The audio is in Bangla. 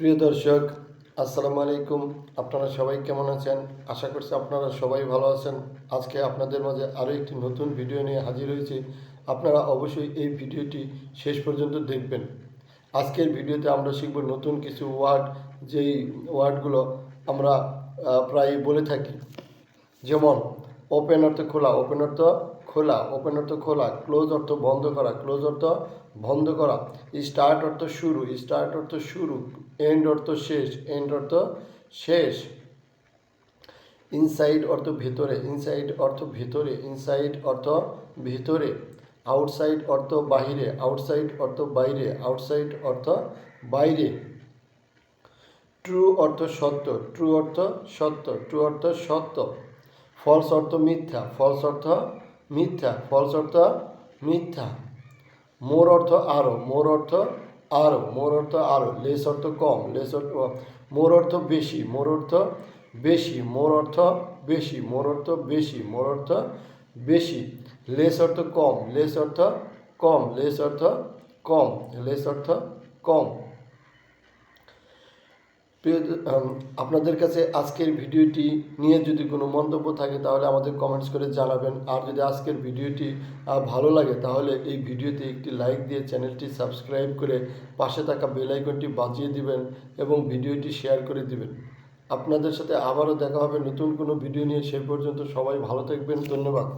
প্রিয় দর্শক, আসসালামু আলাইকুম। আপনারা সবাই কেমন আছেন? আশা করছি আপনারা সবাই ভালো আছেন। আজকে আপনাদের মাঝে আরও একটি নতুন ভিডিও নিয়ে হাজির হয়েছি। আপনারা অবশ্যই এই ভিডিওটি শেষ পর্যন্ত দেখবেন। আজকের ভিডিওতে আমরা শিখব নতুন কিছু ওয়ার্ড, যেই ওয়ার্ডগুলো আমরা প্রায় বলে থাকি। যেমন ওপেন অর্থ খোলা ওপেন অর্থ খোলা ওপেন অর্থ খোলা ক্লোজ অর্থ বন্ধ করা ক্লোজ অর্থ বন্ধ করা স্টার্ট অর্থ শুরু স্টার্ট অর্থ শুরু এন্ড অর্থ শেষ এন্ড অর্থ শেষ ইনসাইড অর্থ ভেতরে ইনসাইড অর্থ ভেতরে ইনসাইড অর্থ ভেতরে আউটসাইড অর্থ বাহিরে আউটসাইড অর্থ বাইরে আউটসাইড অর্থ বাইরে ট্রু অর্থ সত্য ট্রু অর্থ সত্য ট্রু অর্থ সত্য ফলস অর্থ মিথ্যা, ফলস অর্থ মিথ্যা, ফলস অর্থ মিথ্যা। মোর অর্থ আরও, মোর অর্থ আরও, মোর অর্থ আরও, লেস অর্থ কম, লেস অর্থ মোর অর্থ বেশি, মোর অর্থ বেশি, মোর অর্থ বেশি, মোর অর্থ বেশি, মোর অর্থ বেশি। লেস অর্থ কম, লেস অর্থ কম, লেস অর্থ কম, লেস অর্থ কম। আপনাদের কাছে আজকের ভিডিওটি নিয়ে যদি কোনো মন্তব্য থাকে, তাহলে আমাদের কমেন্টস করে জানাবেন। আর যদি আজকের ভিডিওটি ভালো লাগে, তাহলে এই ভিডিওতে একটি লাইক দিয়ে চ্যানেলটি সাবস্ক্রাইব করে পাশে থাকা বেল আইকনটি বাজিয়ে দিবেন এবং ভিডিওটি শেয়ার করে দিবেন। আপনাদের সাথে আবারও দেখা হবে নতুন কোনো ভিডিও নিয়ে। সেই পর্যন্ত সবাই ভালো থাকবেন। ধন্যবাদ।